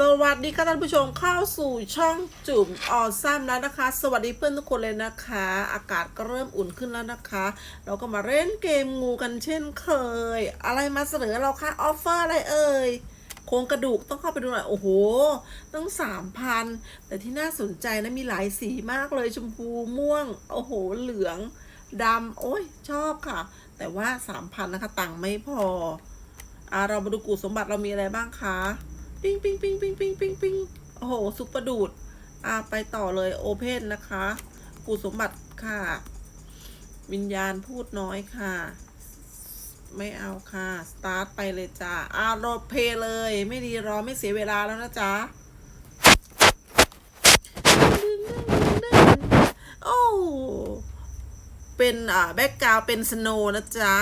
สวัสดีค่ะท่านผู้ชมเข้าสู่ช่องจุ๋มออซัมแล้วนะคะ สวัสดีเพื่อนทุกคนเลยนะคะ อากาศก็เริ่มอุ่นขึ้นแล้วนะคะ เราก็มาเล่นเกมงูกันเช่นเคย อะไรมาเสนอเราคะออฟเฟอร์อะไรเอ่ยโครงกระดูกต้องเข้าไปดูหน่อย โอ้โห ตั้งสามพันแต่ที่น่าสนใจนะมีหลายสีมากเลยชมพูม่วง โอ้โห เหลืองดำโอ้ยชอบค่ะ แต่ว่าสามพันนะคะตังค์ไม่พออะเรามาดูกูสมบัติเรามีอะไรบ้างคะ ปิ้งปิ้งปิ้งปิ้งปิ้งปิ้งปิ้งโอ้โหซุปเปอร์ดูดอ่าไปต่อเลยโอเพนนะคะกูสมบัติค่ะ วิญญาณพูดน้อยค่ะ ไม่เอาค่ะ สตาร์ทไปเลยจ้าอาโรเพเลย ไม่ดีรอไม่เสียเวลาแล้วนะจ๊ะโอ้เป็นอ่าแบ็กกราวเป็นสโนนะจ๊ะ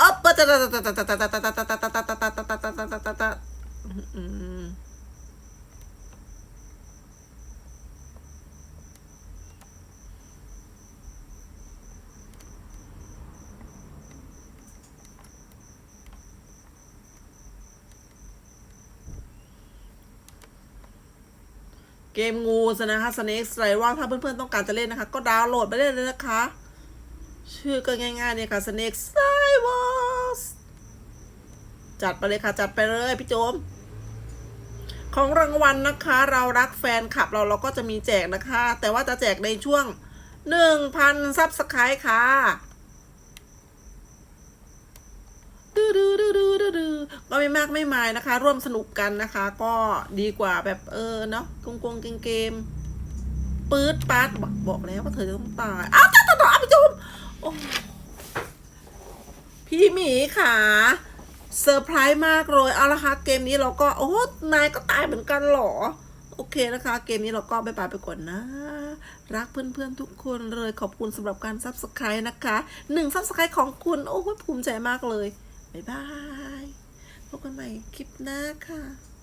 อ๊อปตะตะตะตะตะตะตะตะตะตะตะตะตะตะตะ เกมงูสนะคะสเน็กสไตรว่าถ้าเพื่อนๆต้องการจะเล่นนะคะ ก็ดาวน์โหลดไปเล่นเลยนะคะ ชื่อก็ง่ายๆเนี่ยค่ะสเน็กสไตรว่าจัดไปเลยค่ะ จัดไปเลยพี่โจม ของรางวัลนะคะ เรารักแฟนคลับเราเราก็จะมีแจกนะคะ แต่ว่าจะแจกในช่วง1,000ซับสไครต์ค่ะดื้อดื้อดื้อดื้อดื้อก็ไม่มากไม่มายนะคะ ร่วมสนุกกันนะคะ ก็ดีกว่าแบบเออเนาะกงกงเกมเกมปื๊ดปัดบอกแล้วว่าเธอจะต้องตายอ้าวตายตายตายพี่โจมพี่หมีค่ะ เซอร์ไพรส์มากเลย เอาละคะเกมนี้เราก็ โอ้นายก็ตายเหมือนกันหรอ โอเคนะคะ เกมนี้เราก็ไปไปไปก่อนนะ รักเพื่อนๆทุกคนเลยขอบคุณสำหรับการซับสไครต์นะคะหนึ่งซับสไครต์ของคุณ โอ้ยภูมิใจมากเลย บ๊ายบาย พบกันใหม่คลิปหน้าค่ะ